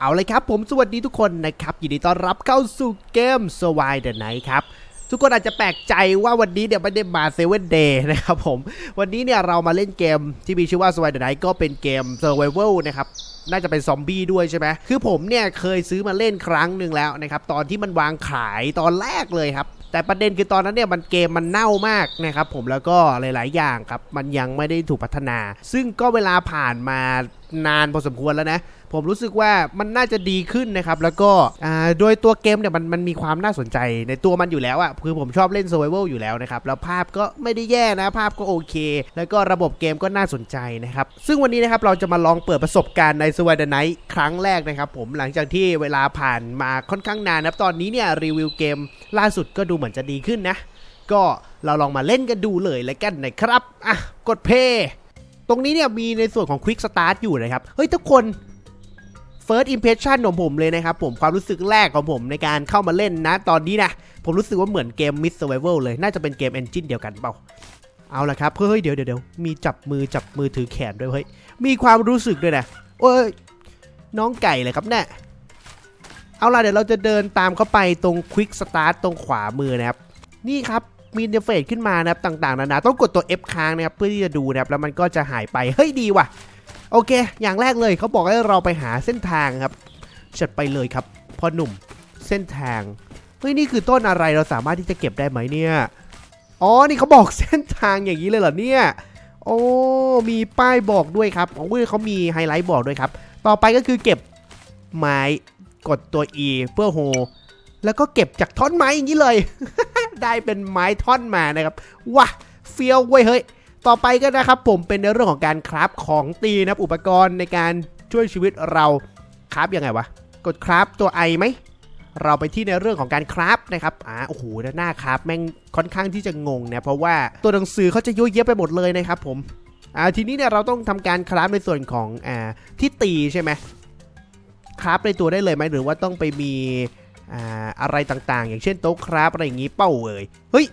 เอาเลยครับผมสวัสดีทุกคนนะครับ ยินดีต้อนรับเข้าสู่เกม s w i the Night ครับ ทุกคนอาจจะแปลกใจว่าวันนี้เนี่ยไม่ได้มาเซเว่นเดย์นะครับผมวันนี้เนี่ยเรามาเล่นเกมที่มีชื่อว่า s w i the Night ก็เป็นเกม Survival นะครับน่าจะเป็นซอมบี้ด้วยใช่ไหมคือผมเนี่ยเคยซื้อมาเล่นครั้งหนึ่งแล้วนะครับตอนที่มันวางขายตอนแรกเลยครับแต่ประเด็นคือตอนนั้นเนี่ยมันเกมมันเน่ามากนะครับผมแล้วก็หลาย ๆ อย่างครับมันยังไม่ได้ถูกพัฒนา ซึ่งก็เวลาผ่านมานานพอสมควรแล้วนะ ผมรู้สึกว่ามันน่าจะดีขึ้นนะครับ แล้วก็โดยตัวเกมเนี่ยมันมันมีความน่าสนใจในตัวมันอยู่แล้วอะคือผมชอบเล่น Survival อยู่แล้วนะครับ แล้วภาพก็ไม่ได้แย่นะ ภาพก็โอเค แล้วก็ระบบเกมก็น่าสนใจนะครับ ซึ่งวันนี้นะครับเราจะมาลองเปิดประสบการณ์ใน s w i d e Night ครั้งแรกนะครับผมหลังจากที่เวลาผ่านมาค่อนข้างนานนะตอนนี้เนี่ยรีวิวเกมล่าสุดก็ดูเหมือนจะดีขึ้นนะ ก็เราลองมาเล่นกันดูเลยแล้วกันนะครับอะกดเพย์ตรงนี้เนี่ยมีในส่วนของ Quick Start อยู่นะครับ เฮ้ยทุกคน First Impression ของผมเลยนะครับผมความรู้สึกแรกของผมในการเข้ามาเล่นนะ ตอนนี้นะผมรู้สึกว่าเหมือนเกม Mid Survival เลย น่าจะเป็นเกม Engine เดียวกันเปล่า เอาละครับ เฮ้ยเดี๋ยวเดี๋ยวมีจับมือจับมือถือแขนด้วยเฮ้ย มีความรู้สึกด้วยนะโอ้ยน้องไก่เลยครับเนี่ยเอาล่ะเดี๋ยวเราจะเดินตามเข้าไปตรง Quick Start ตรงขวามือนะครับ นี่ครับมีอินเทอร์เฟซขึ้นมานะครับต่างๆนานาต้องกดตัว F ค้างนะครับเพื่อที่จะดูนะครับแล้วมันก็จะหายไปเฮ้ยดีว่ะ โอเค อย่างแรกเลยเขาบอกให้เราไปหาเส้นทางครับจัดไปเลยครับพ่อหนุ่มเส้นทางเฮ้ยนี่คือต้นอะไรเราสามารถที่จะเก็บได้ไหมเนี่ยอ๋อนี่เขาบอกเส้นทางอย่างนี้เลยเหรอเนี่ยโอ้มีป้ายบอกด้วยครับโอ้ยเขามีไฮไลท์บอกด้วยครับ ต่อไปก็คือเก็บไม้กดตัว E เพื่อโฮแล้วก็เก็บจากท่อนไม้อย่างนี้เลย ได้เป็นไม้ท่อนมานะครับว้าเฟี้ยวเว้ยเฮ้ย ต่อไปก็นะครับผมเป็นในเรื่องของการคราฟของตีนะครับอุปกรณ์ในการช่วยชีวิตเราคราฟยังไงวะ กดคราฟตัวไอไหมเราไปที่ในเรื่องของการคราฟนะครับอ่าโอ้โหด้านหน้าคราฟแม่งค่อนข้างที่จะงงนะเพราะว่าตัวหนังสือเขาจะยุ่ยเยะไปหมดเลยนะครับผมอ่าทีนี้เนี่ยเราต้องทำการคราฟในส่วนของอ่าที่ตีใช่ไหมคราฟในตัวได้เลยไหมหรือว่าต้องไปมีอ่าอะไรต่างๆ อย่างเช่นโต๊ะคราฟอะไรอย่างงี้เป้าเอ่ยเฮ้ย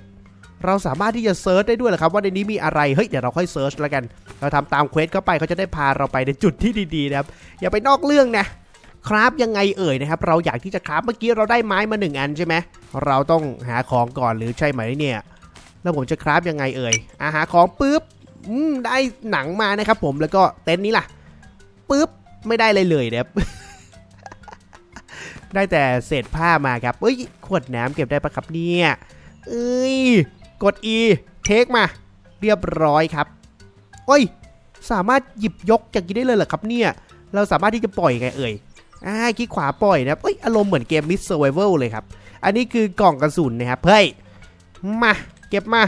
เราสามารถที่จะเซิร์ชได้ด้วยเหรอครับว่าในนี้มีอะไร เฮ้ย เดี๋ยวเราค่อยเซิร์ชแล้วกัน เราทำตามเควสเข้าไปเขาจะได้พาเราไปในจุดที่ดีๆนะครับ อย่าไปนอกเรื่องนะคราฟยังไงเอ่ยนะครับ เราอยากที่จะคราฟเมื่อกี้เราได้ไม้มาหนึ่งอันใช่ไหมเราต้องหาของก่อนหรือใช่ไหมเนี่ยแล้วผมจะคราฟยังไงเอ่ยอาหาของปุ๊บอืมได้หนังมานะครับ ผมแล้วก็เต็นท์นี้ล่ะปุ๊บไม่ได้เลยเลยนะครับได้แต่เศษผ้ามาครับเอ้ยขวดน้ำเก็บได้ปะครับเนี่ยเอ้ย กด E เทคมา เรียบร้อยครับโอ้ย สามารถหยิบยกจากนี้ได้เลยเหรอครับเนี่ย เราสามารถที่จะปล่อยไงเอ่ยอ่าคลิกขวาปล่อยนะครับเอ้ยอารมณ์เหมือนเกม Mist Survival เลยครับ อันนี้คือกล่องกระสุนนะครับ เฮ้ย มา เก็บมา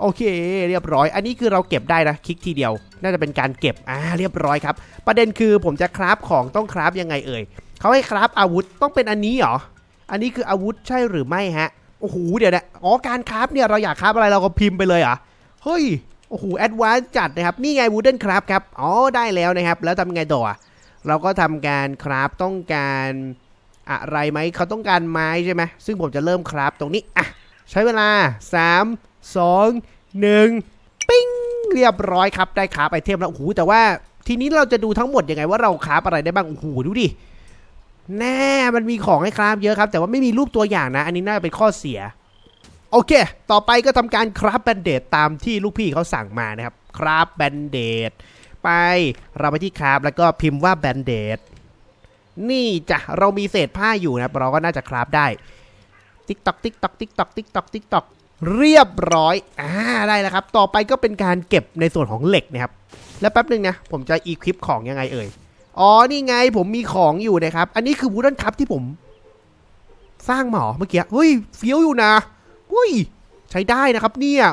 โอเค เรียบร้อย อันนี้คือเราเก็บได้นะ คลิกทีเดียว น่าจะเป็นการเก็บ อ่า เรียบร้อยครับ ประเด็นคือผมจะคราฟของต้องคราฟยังไงเอ่ย เขาให้คราฟอาวุธต้องเป็นอันนี้เหรอ อันนี้คืออาวุธใช่หรือไม่ฮะ โอ้โหเดี๋ยวนะอ๋อการคราฟเนี่ยเราอยากคราฟอะไรเราก็พิมพ์ไปเลยเหรอเฮ้ยโอ้โหแอดวานซ์จัดนะครับ นี่ไงวูดเดนคราฟครับอ๋อได้แล้วนะครับ แล้วทำไงต่ออะเราก็ทำการคราฟต้องการอะไรไหมเขาต้องการไม้ใช่ไหมซึ่งผมจะเริ่มคราฟตรงนี้อะใช้เวลา 3 2 1 ปิ้งเรียบร้อยครับได้คราฟไอเทมแล้วโอ้โหแต่ว่าทีนี้เราจะดูทั้งหมดยังไงว่าเราคราฟอะไรได้บ้างโอ้โหดูดิ แน่มันมีของให้คราฟเยอะครับ แต่ว่าไม่มีรูปตัวอย่างนะ อันนี้น่าจะเป็นข้อเสีย โอเค ต่อไปก็ทำการคราฟแบนเดดตามที่ลูกพี่เขาสั่งมานะครับ คราฟแบนเดดไปเราไปที่คราฟแล้วก็พิมพ์ว่าแบนเดดนี่จ้ะเรามีเศษผ้าอยู่นะเราก็น่าจะคราฟได้ ติ๊กตอกติ๊กตอกติ๊กตอกติ๊กตอกติ๊กตอกเรียบร้อยอ่าได้แล้วครับ ต่อไปก็เป็นการเก็บในส่วนของเหล็กนะครับ แล้วแป๊บหนึ่งนะ ผมจะอีควิปของยังไงเอ่ย อ๋อ นี่ไงผมมีของอยู่นะครับ อันนี้คือวูด d ันคัพที่ผม สร้างหรอเมื่อกี้เฮ้ยเฟี้ยวอยู่นะเฮ้ย ใช้ได้นะครับ เนี่ย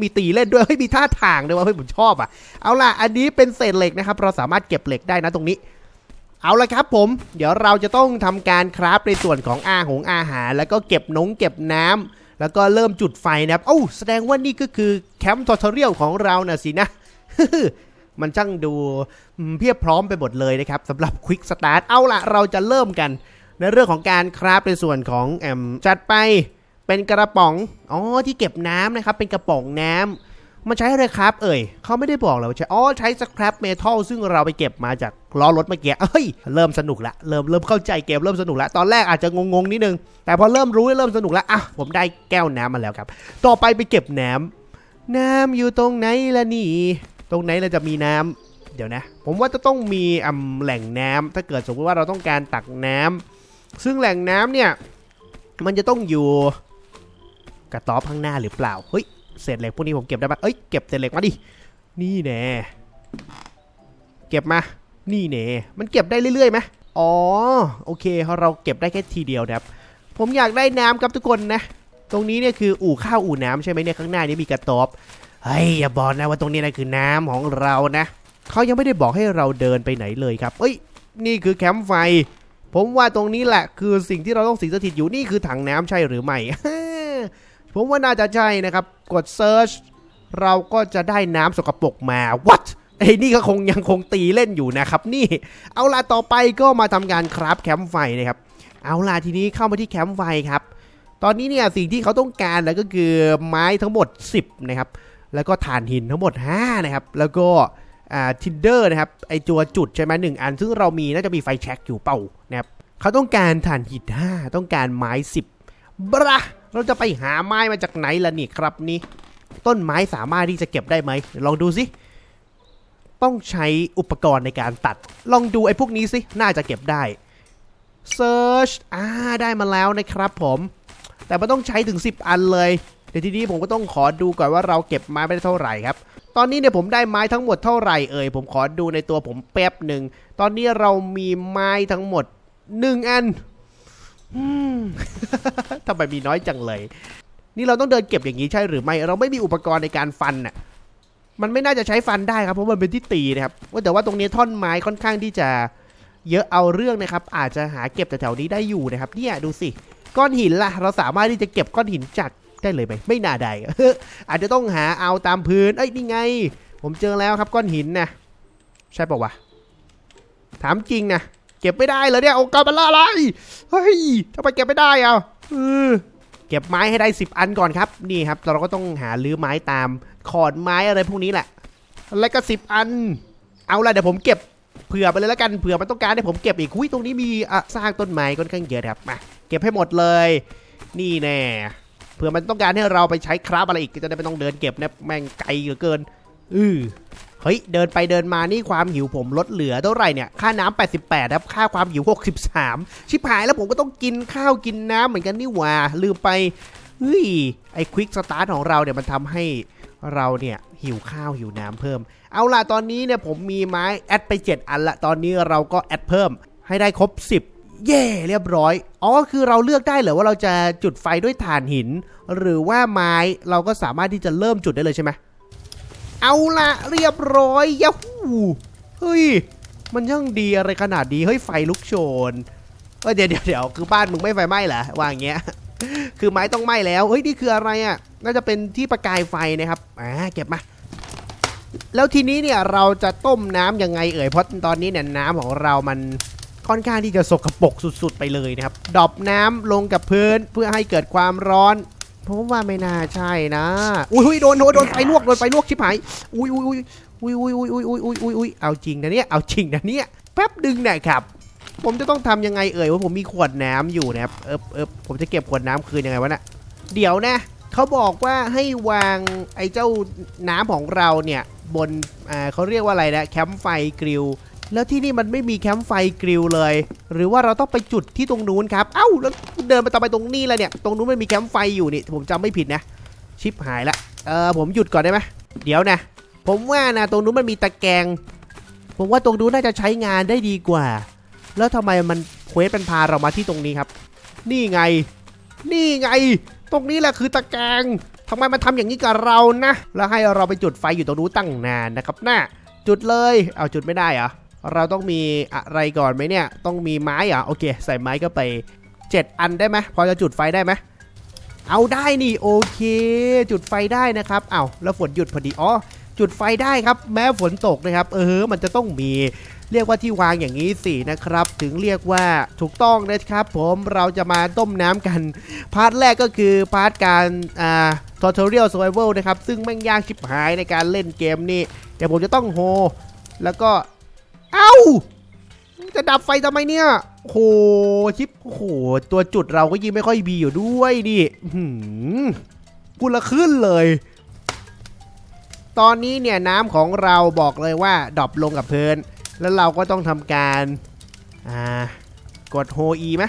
มีตีเล่นด้วยเฮ้ยมีท่าทางด้วยว่าเฮ้ยผมชอบอะเอาล่ะ อันนี้เป็นเศษเหล็กนะครับ เราสามารถเก็บเหล็กได้นะตรงนี้เอาละครับผม เดี๋ยวเราจะต้องทำการคราฟในส่วนของอาหงอาหาร แล้วก็เก็บนงเก็บน้ำแล้วก็เริ่มจุดไฟนะครับ เอ้าแสดงว่านี่ก็คือแคมป์ทอทเรียลของเราน่ะสินะ มันช่างดูเพียบพร้อมไปหมดเลยนะครับสำหรับควิกสตาร์ทเอาละเราจะเริ่มกัน ในเรื่องของการคราฟในส่วนของแอมจัดไปเป็นกระป๋องอ๋อที่เก็บน้ำนะครับเป็นกระป๋องน้ำมันใช้อะไรครับเอ่ยเขาไม่ได้บอกเลยว่าใช้อ๋อใช้สครับเมทัลซึ่งเราไปเก็บมาจากล้อรถเมื่อกี้เฮ้ยเริ่มสนุกละเริ่มเริ่มเข้าใจเกมเริ่มสนุกละตอนแรกอาจจะงงๆนิดนึง แต่พอเริ่มรู้เริ่มสนุกล้วอะผมได้แก้วน้ำมาแล้วครับ ต่อไปไปเก็บน้ำน้ำอยู่ตรงไหนล่ะนี่ ตรงไหนเราจะมีน้ำเดี๋ยวนะ ผมว่าจะต้องมีอ่ำแหล่งน้ำถ้าเกิดสมมติว่าเราต้องการตักน้ำซึ่งแหล่งน้ำเนี่ยมันจะต้องอยู่กระต๊อบข้างหน้าหรือเปล่าเฮ้ยเศษเหล็กพวกนี้ผมเก็บได้ปะเอ้ยเก็บเศษเหล็กมาดินี่แน่เก็บมา นี่แน่มันเก็บได้เรื่อยๆไหมอ๋อ โอเค เราเก็บได้แค่ทีเดียวนะครับ ผมอยากได้น้ำครับทุกคนนะ ตรงนี้เนี่ยคืออู่ข้าวอู่น้ำใช่ไหมเนี่ยข้างหน้านี้มีกระต๊อบ เฮ้ยอย่าบอกนะว่าตรงนี้นะคือน้ำของเรานะเขายังไม่ได้บอกให้เราเดินไปไหนเลยครับ เอ้ย นี่คือแคมป์ไฟ ผมว่าตรงนี้แหละคือสิ่งที่เราต้องสิงสถิตอยู่นี่คือถังน้ำใช่หรือไม่ ผมว่าน่าจะใช่นะครับ กด Search เราก็จะได้น้ำสกปรกมา what ไอ้นี่ก็คงยังคงตีเล่นอยู่นะครับนี่ เอาล่ะต่อไปก็มาทำการคราฟแคมป์ไฟนะครับ เอาล่ะทีนี้เข้ามาที่แคมป์ไฟครับ ตอนนี้เนี่ยสิ่งที่เขาต้องการแล้วก็คือไม้ทั้งหมด 10 นะครับ แล้วก็ถ่านหินทั้งหมด 5 นะครับ แล้วก็ทินเดอร์นะครับ ไอตัวจุดใช่ไหมหนึ่งอัน ซึ่งเรามีน่าจะมีไฟแช็กอยู่เป่านะครับเขาต้องการถ่านหิน 5 ต้องการไม้ 10บระเราจะไปหาไม้มาจากไหนล่ะนี่ครับนี่ ต้นไม้สามารถที่จะเก็บได้ไหม ลองดูสิ ต้องใช้อุปกรณ์ในการตัด ลองดูไอ้พวกนี้สิ น่าจะเก็บได้ Search อ่า ได้มาแล้วนะครับผม แต่มันต้องใช้ถึง 10 อันเลย เดี๋ยวทีนี้ผมก็ต้องขอดูก่อนว่าเราเก็บไม้ไปได้เท่าไหร่ครับ ตอนนี้เนี่ยผมได้ไม้ทั้งหมดเท่าไหร่เอ่ยผมขอดูในตัวผมแป๊บหนึ่งตอนนี้เรามีไม้ทั้งหมด1อันอืมทำไมมีน้อยจังเลย นี่เราต้องเดินเก็บอย่างนี้ใช่หรือไม่ เราไม่มีอุปกรณ์ในการฟันน่ะ มันไม่น่าจะใช้ฟันได้ครับ เพราะมันเป็นที่ตีนะครับว่าแต่ว่าตรงนี้ท่อนไม้ค่อนข้างที่จะเยอะเอาเรื่องนะครับ อาจจะหาเก็บแถวๆนี้ได้อยู่นะครับ เนี่ยดูสิ ก้อนหินล่ะ เราสามารถที่จะเก็บก้อนหินจัด ได้เลยไหมไม่น่าได้ อาจจะต้องหาเอาตามพื้น เอ้ยนี่ไง ผมเจอแล้วครับก้อนหินนะใช่ปะวะ ถามจริงนะเก็บไม่ได้เลยเนี่ยโอกาบัลล่าอะไรเฮ้ยทำไมเก็บไม่ได้อะเออเก็บไม้ให้ได้ 10 อันก่อนครับ นี่ครับ เราก็ต้องหาลื้อไม้ตามขอนไม้อะไรพวกนี้แหละ แล้วก็ 10 อัน เอาละเดี๋ยวผมเก็บเผื่อไปเลยแล้วกันเผื่อมันต้องการให้ผมเก็บอีกอุ้ยตรงนี้มีอะสร้างต้นไม้ค่อนข้างเยอะครับมาเก็บให้หมดเลย นี่แน่ เผื่อมันต้องการให้เราไปใช้คราฟอะไรอีกก็จะได้ไม่ต้องเดินเก็บนะแม่งไกลเหลือเกินอือเฮ้ยเดินไปเดินมานี่ความหิวผมลดเหลือเท่าไหร่เนี่ยค่าน้ำ88ครับค่าความหิว 63 ชิบหายแล้วผมก็ต้องกินข้าวกินน้ำเหมือนกันนี่หว่าลืมไปเฮ้ยไอควิกสตาร์ทของเราเนี่ยมันทำให้เราเนี่ยหิวข้าวหิวน้ำเพิ่ม เอาล่ะตอนนี้เนี่ยผมมีไม้แอดไป 7 อันละตอนนี้เราก็แอดเพิ่มให้ได้ครบ 10 เย่เรียบร้อย อ๋อคือเราเลือกได้เหรอว่าเราจะจุดไฟด้วยถ่านหิน หรือว่าไม้เราก็สามารถที่จะเริ่มจุดได้เลยใช่ไหมเอาละเรียบร้อยยาฮูเฮ้ย มันยังดีอะไรขนาดดีเฮ้ยไฟลุกโชนเอ้ยเดี๋ยวเดี๋ยวเดี๋ยวคือบ้านมึงไม่ไฟไหม้เหรอว่างเงี้ย คือไม้ต้องไหม้แล้วเฮ้ยนี่คืออะไรอะน่าจะเป็นที่ประกายไฟนะครับอ่าเก็บมาแล้วทีนี้เนี่ยเราจะต้มน้ำยังไงเอ่ยเพราะตอนนี้เนี่ยน้ำของเรามัน ค่อนข้างที่จะสกปรกสุดๆไปเลยนะครับดรอปน้ำลงกับพื้นเพื่อให้เกิดความร้อนผมว่าไม่น่าใช่นะ อุ้ยโดนโดนโดนไฟลวกโดนไฟลวกชิบหาย อุ้ยอุ้ยอุ้ยอุ้ยอุ้ยอุ้ยอุ้ยอุ้ยอุ้ยอุ้ยเอาจริงนะเนี่ยเอาจริงนะเนี่ยแป๊บดึงนะครับผมจะต้องทำยังไงเอ่ยว่าผมมีขวดน้ำอยู่นะครับเอิบเอิบผมจะเก็บขวดน้ำคืนยังไงวะน่ะเดี๋ยวนะเขาบอกว่าให้วางไอ้เจ้าน้ำของเราเนี่ยบนอ่าเขาเรียกว่าอะไรนะแคมป์ไฟกริล แล้วที่นี่มันไม่มีแคมป์ไฟกริลเลย หรือว่าเราต้องไปจุดที่ตรงนู้นครับ เอ้าแล้วเดินไปต่อไปตรงนี้แล้วเนี่ย ตรงนู้นมันมีแคมป์ไฟอยู่นี่ผมจำไม่ผิดนะ ชิปหายละ เออผมหยุดก่อนได้ไหมเดี๋ยวนะ ผมว่านะตรงนู้นมันมีตะแกรง ผมว่าตรงนู้นน่าจะใช้งานได้ดีกว่า แล้วทำไมมันเควสเป็นพาเรามาที่ตรงนี้ครับ นี่ไง นี่ไง ตรงนี้แหละคือตะแกรงทำไมมันทำอย่างนี้กับเรานะ แล้วให้เราไปจุดไฟอยู่ตรงนู้นตั้งนานนะครับน่าจุดเลย เอาจุดไม่ได้เหรอ เราต้องมีอะไรก่อนไหมเนี่ย ต้องมีไม้เหรอโอเค ใส่ไม้ก็ไป 7 อันได้ไหมพอจะจุดไฟได้ไหมเอาได้นี่โอเค จุดไฟได้นะครับเอาแล้วฝนหยุดพอดีอ๋อจุดไฟได้ครับ แม้ฝนตกนะครับ เออมันจะต้องมีเรียกว่าที่วางอย่างนี้สินะครับ ถึงเรียกว่าถูกต้องนะครับ ผมเราจะมาต้มน้ำกัน พาร์ทแรกก็คือพาร์ทการอ่า Tutorial Survival นะครับ ซึ่งแม่งยากชิบหายในการเล่นเกมนี้เดี๋ยวผมจะต้องโฮ แล้วก็ เอ้า จะดับไฟทำไมเนี่ยโหชิปโหตัวจุดเราก็ยิงไม่ค่อยมีอยู่ด้วยดิหือกุละขึ้นเลย ตอนนี้เนี่ยน้ำของเราบอกเลยว่าดรอปลงกับเพลิน แล้วเราก็ต้องทำการ อ่ากดโฮอีไหม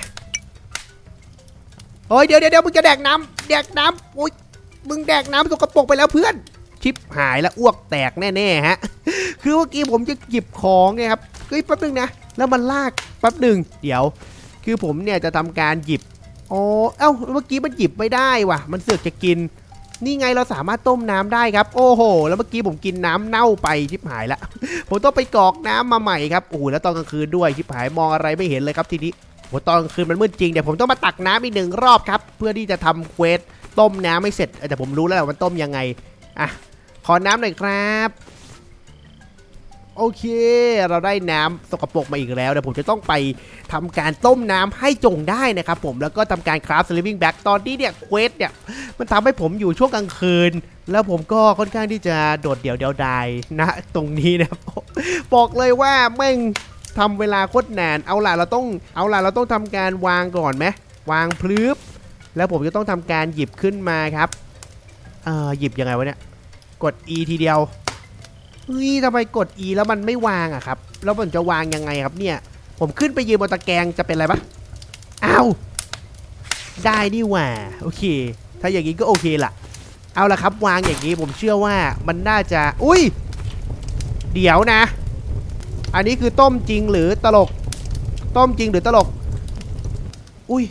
โอ้ยเดี๋ยวเดี๋ยวเดี๋ยวมึงจะแดกน้ำแดกน้ำโอ้ยมึงแดกน้ำสกปรกไปแล้วเพื่อน ชิปหายแล้วอ้วกแตกแน่ๆฮะ คือเมื่อกี้ผมจะหยิบของไงครับเฮ้ยแป๊บนึงนะ แล้วมันลากแป๊บหนึ่งเดี๋ยว คือผมเนี่ยจะทำการหยิบอ๋อเอ้าเมื่อกี้มันหยิบไม่ได้ว่ะ มันเสือกจะกิน นี่ไงเราสามารถต้มน้ำได้ครับ โอ้โห แล้วเมื่อกี้ผมกินน้ำเน่าไปชิบหายละ ผมต้องไปกรอกน้ำมาใหม่ครับโอ้โหแล้วตอนกลางคืนด้วยชิบหายมองอะไรไม่เห็นเลยครับทีนี้โหตอนกลางคืนมันมืดจริงเดี๋ยวผมต้องมาตักน้ำอีกหนึ่งรอบครับ เพื่อที่จะทำเควสต้มน้ำไม่เสร็จแต่ผมรู้แล้วแหละว่ามันต้มยังไงอะขอน้ำหน่อยครับ โอเค เราได้น้ำสกปรกมาอีกแล้วเดี๋ยวผมจะต้องไปทำการต้มน้ำให้จงได้นะครับผมแล้วก็ทำการคราฟ sleeping bag ตอนนี้เนี่ยเควสเนี่ยมันทำให้ผมอยู่ช่วงกลางคืน แล้วผมก็ค่อนข้างที่จะโดดเดี่ยวเดียวดายนะตรงนี้นะครับบอกเลยว่าแม่งทำเวลาโคตรนานเอาล่ะเราต้องเอาล่ะเราต้องทำการวางก่อนไหมวางพลืบแล้วผมจะต้องทำการหยิบขึ้นมาครับเอ่อหยิบยังไงวะเนี่ยกด E ทีเดียว เฮ้ยทำไมกด E แล้วมันไม่วางอะครับ แล้วมันจะวางยังไงครับเนี่ย ผมขึ้นไปยืนบนตะแกรงจะเป็นอะไรปะอ้าวได้นี่หว่า โอเค ถ้าอย่างนี้ก็โอเคละเอาละครับวางอย่างนี้ผมเชื่อว่ามันน่าจะ อุ้ย เดี๋ยวนะ อันนี้คือต้มจริงหรือตลก ต้มจริงหรือตลก อุ้ย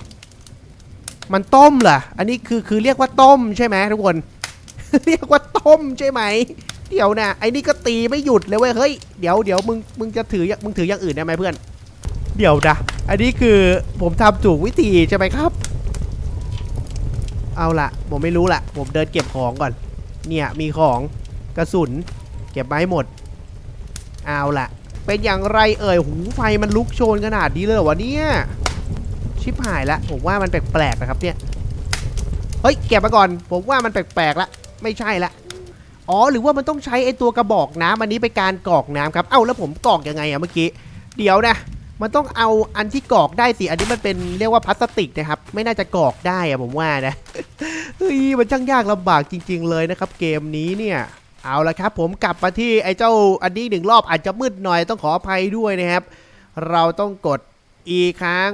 มันต้มเหรอ อันนี้คือคือเรียกว่าต้มใช่ไหมทุกคน เรียกว่าต้มใช่ไหม เดี๋ยวนะไอ้นี่ก็ตีไม่หยุดเลยเว้ยเฮ้ยเดี๋ยวเดี๋ยวมึงมึงจะถือมึงถืออย่างอื่นได้ไหมเพื่อน เดี๋ยวนะอันนี้คือผมทำถูกวิธีใช่ไหมครับ เอาละผมไม่รู้ละผมเดินเก็บของก่อน เนี่ยมีของกระสุน เก็บมาให้หมด เอาละเป็นอย่างไรเอ่ยหูไฟมันลุกโชนขนาดนี้เลยเหรอวะเนี่ยชิบหายละผมว่ามันแปลกๆนะครับเนี่ยเฮ้ยเก็บมาก่อน ผมว่ามันแปลกๆละไม่ใช่ละ อ๋อหรือว่ามันต้องใช้ไอตัวกระบอกน้ำอันนี้ไปการกรอกน้ำครับ เอ้าแล้วผมกรอกยังไงอะเมื่อกี้ เดี๋ยวนะ มันต้องเอาอันที่กรอกได้สิ อันนี้มันเป็นเรียกว่าพลาสติกนะครับ ไม่น่าจะกรอกได้อะผมว่านะ เฮ้ยมันช่างยากลำบากจริง ๆ เลยนะครับ เกมนี้เนี่ย เอาละครับ ผมกลับมาที่ไอเจ้าอันนี้หนึ่งรอบอาจจะมืดหน่อยต้องขออภัยด้วยนะครับ เราต้องกด E ค้าง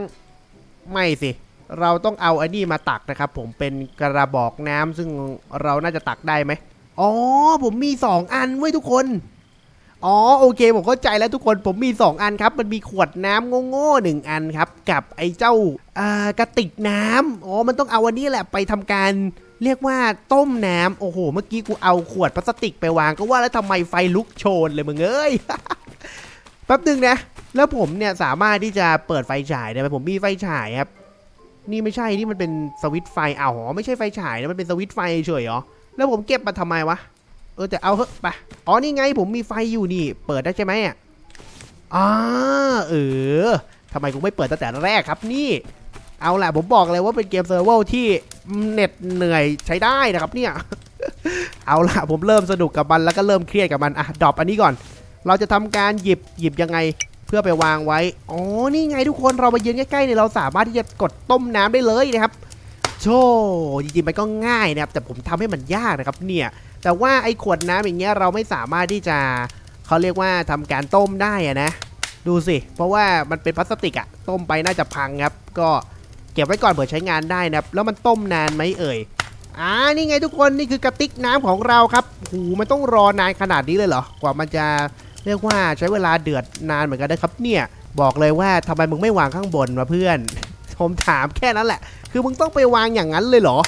ไม่สิเราต้องเอาอันนี้มาตักนะครับ ผมเป็นกระบอกน้ำซึ่งเราน่าจะตักได้ไหม อ๋อ ผมมี 2 อันไว้ยทุกคน อ๋อโอเค ผมเข้าใจแล้วทุกคนผมมี 2 อันครับ มันมีขวดน้ำโง่ๆหนึ่งอันครับ กับไอ้เจ้าอ่ากระติกน้ำอ๋อมันต้องเอาอันนี้แหละไปทำการเรียกว่าต้มน้ำโอ้โห เมื่อกี้กูเอาขวดพลาสติกไปวางก็ว่าแล้วทำไมไฟลุกโชนเลยมึงเอ้ย แป๊บนึงนะ แล้วผมเนี่ยสามารถที่จะเปิดไฟฉายได้ไหมผมมีไฟฉายครับ นี่ไม่ใช่นี่มันเป็นสวิตไฟอ้าวอ๋อไม่ใช่ไฟฉายนะมันเป็นสวิตไฟเฉยเหรอ แล้วผมเก็บมาทำไมวะ เออแต่เอาเถอะไปอ๋อนี่ไงผมมีไฟอยู่นี่ เปิดได้ใช่ไหมอะอ่าเออทำไมกูไม่เปิดตั้งแต่แรกครับนี่ เอาแหละผมบอกเลยว่าเป็นเกมเซอร์เวลที่เน็ตเหนื่อยใช้ได้นะครับเนี่ย เอาล่ะผมเริ่มสนุกกับมันแล้วก็เริ่มเครียดกับมันอะดรอปอันนี้ก่อน เราจะทำการหยิบหยิบยังไงเพื่อไปวางไว้ อ๋อ นี่ไงทุกคนเรามายืนใกล้ๆเนี่ยเราสามารถที่จะกดต้มน้ำได้เลยนะครับ ชจริงๆมันก็ง่ายนะครับแต่ผมทำให้มันยากนะครับเนี่ยแต่ว่าไอ้ขวดน้ำอย่างเงี้ยเราไม่สามารถที่จะเขาเรียกว่าทำการต้มได้อะนะดูสิ เพราะว่ามันเป็นพลาสติกอะต้มไปน่าจะพังครับ ก็เก็บไว้ก่อนเผื่อใช้งานได้นะครับ แล้วมันต้มนานไหมเอ่ยอ่านี่ไงทุกคนนี่คือกระติกน้ำของเราครับหูมันต้องรอนานขนาดนี้เลยเหรอกว่ามันจะเรียกว่าใช้เวลาเดือดนานเหมือนกันนะครับเนี่ยบอกเลยว่าทำไมมึงไม่วางข้างบนวะเพื่อน ผมถามแค่นั้นแหละ คือมึงต้องไปวางอย่างนั้นเลยเหรอ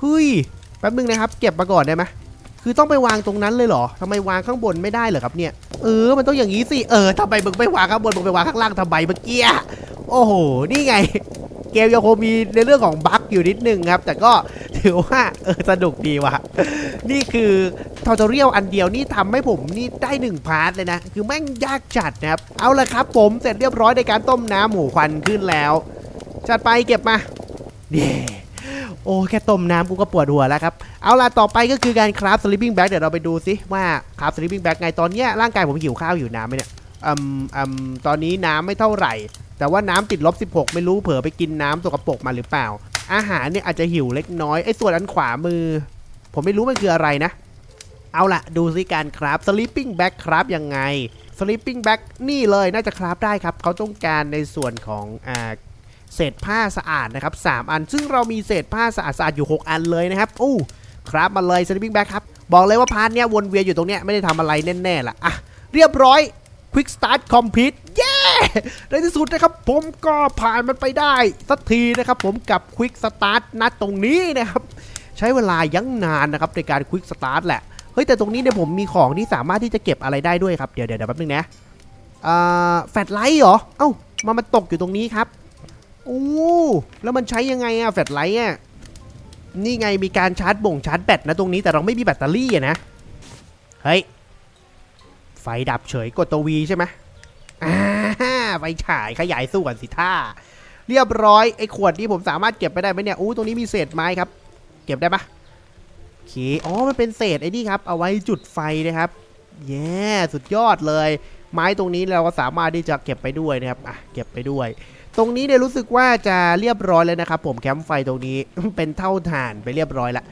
เฮ้ยแป๊บนึงนะครับ เก็บมาก่อนได้ไหมคือต้องไปวางตรงนั้นเลยเหรอทำไมวางข้างบนไม่ได้เหรอครับเนี่ย เออ มันต้องอย่างนี้สิ เออทำไมมึงไม่วางข้างบน มึงไปวางข้างล่างทำไมเมื่อกี้ โอ้โห นี่ไง เกมยังคงมีในเรื่องของบั๊กอยู่นิดนึงครับ แต่ก็ถือว่า เออ สนุกดีว่ะ นี่คือทอตเรียลอันเดียวนี่ทำให้ผมนี่ได้หนึ่งพาร์ทเลยนะ คือแม่งยากจัดนะครับ เอาละครับผม เสร็จเรียบร้อยในการต้มน้ำหมูควันขึ้นแล้ว จัดไปเก็บมาเย้โอ้แค่ต้มน้ำกูก็ปวดหัวแล้วครับ เอาล่ะต่อไปก็คือการคราฟสลิปปิ้งแบ็กเดี๋ยวเราไปดูซิว่าคราฟสลิปปิ้งแบ็กไงตอนเนี้ยร่างกายผมหิวข้าวอยู่น้ำไหมเนี่ยอืมอืมตอนนี้น้ำไม่เท่าไหร่ แต่ว่าน้ำติดลบ 16 ไม่รู้เผลอไปกินน้ำสกปรกมาหรือเปล่า อาหารเนี่ยอาจจะหิวเล็กน้อยไอ้ส่วนอันขวามือ ผมไม่รู้มันคืออะไรนะ เอาล่ะดูซิการคราฟ sleeping bag คราฟยังไง sleeping bag นี่เลยน่าจะคราฟได้ครับ เขาต้องการในส่วนของอ่า เศษผ้าสะอาดนะครับ3อัน ซึ่งเรามีเศษผ้าสะอาดสะอาดอยู่ 6 อันเลยนะครับอู้คราฟมาเลย sleeping bag ครับ บอกเลยว่าพาร์ทเนี้ยวนเวียนอยู่ตรงเนี้ยไม่ได้ทำอะไรแน่ๆล่ะอะเรียบร้อย quick start complete เย้ในที่สุดนะครับผมก็ผ่านมันไปได้สักทีนะครับผมกับ quick start นัดตรงนี้นะครับใช้เวลายั้งนานนะครับในการ quick start แหละเฮ้ยแต่ตรงนี้เนี่ยผมมีของที่สามารถที่จะเก็บอะไรได้ด้วยครับ เดี๋ยวเดี๋ยวแป๊บนึงนะแฟลชไลท์เหรอ เอ้ามามันตกอยู่ตรงนี้ครับ อ้แล้วมันใช้ยังไงอะแฟลชไลท์อะนี่ไงมีการชาร์จบ่งชาร์จแบตนะตรงนี้แต่เราไม่มีแบตเตอรี่อะนะ เฮ้ย ไฟดับเฉยกดตัววีใช่ไหมอ่าไฟฉายขยายส่วนสิท่า เรียบร้อยไอ้ขวดนี้ผมสามารถเก็บไปได้ไหมเนี่ยอู้ตรงนี้มีเศษไม้ครับ เก็บได้ปะโอเคอ๋อมันเป็นเศษไอ้นี่ครับ เอาไว้จุดไฟนะครับแย่สุดยอดเลย ไม้ตรงนี้เราก็สามารถที่จะเก็บไปด้วยนะครับอะเก็บไปด้วย ตรงนี้เนี่ยรู้สึกว่าจะเรียบร้อยแล้วนะครับ ผมแคมป์ไฟตรงนี้เป็นเท่าฐานไปเรียบร้อยละ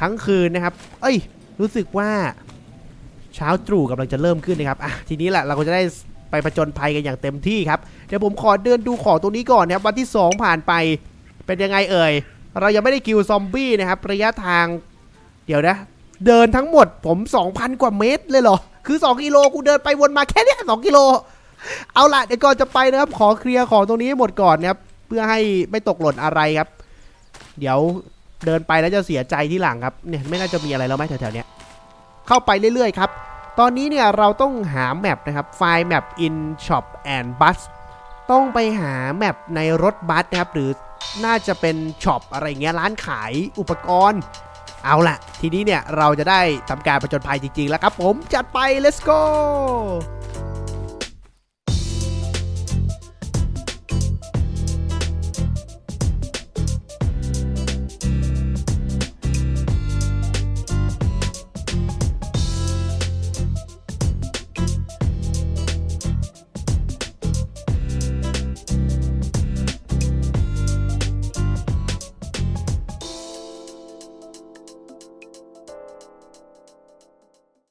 ทั้งคืนนะครับ เอ้ย รู้สึกว่าเช้าตรู่กำลังจะเริ่มขึ้นนะครับอะทีนี้แหละเราก็จะได้ไปผจญภัยกันอย่างเต็มที่ครับ เดี๋ยวผมขอเดินดูของตรงนี้ก่อนนะครับ วันที่ 2 ผ่านไปเป็นยังไงเอ่ย เรายังไม่ได้คิวซอมบี้นะครับ ระยะทาง เดี๋ยวนะ เดินทั้งหมดผม 2,000 กว่าเมตรเลยเหรอ คือ 2 กิโลกูเดินไปวนมาแค่นี้2กิโล เอาล่ะเดี๋ยวก่อนจะไปนะครับ ขอเคลียร์ของตรงนี้ให้หมดก่อนนะครับ เพื่อให้ไม่ตกหล่นอะไรครับ เดี๋ยวเดินไปแล้วจะเสียใจที่หลังครับ เนี่ยไม่น่าจะมีอะไรแล้วไหมแถวๆเนี้ย เข้าไปเรื่อยๆครับ ตอนนี้เนี่ยเราต้องหาแมปนะครับ ไฟล์แมป in shop and bus ต้องไปหาแมปในรถบัสนะครับ หรือน่าจะเป็นช็อปอะไรเงี้ย ร้านขายอุปกรณ์ เอาละทีนี้เนี่ยเราจะได้ทำการประจนภัยจริงๆแล้วครับผม จัดไป let's go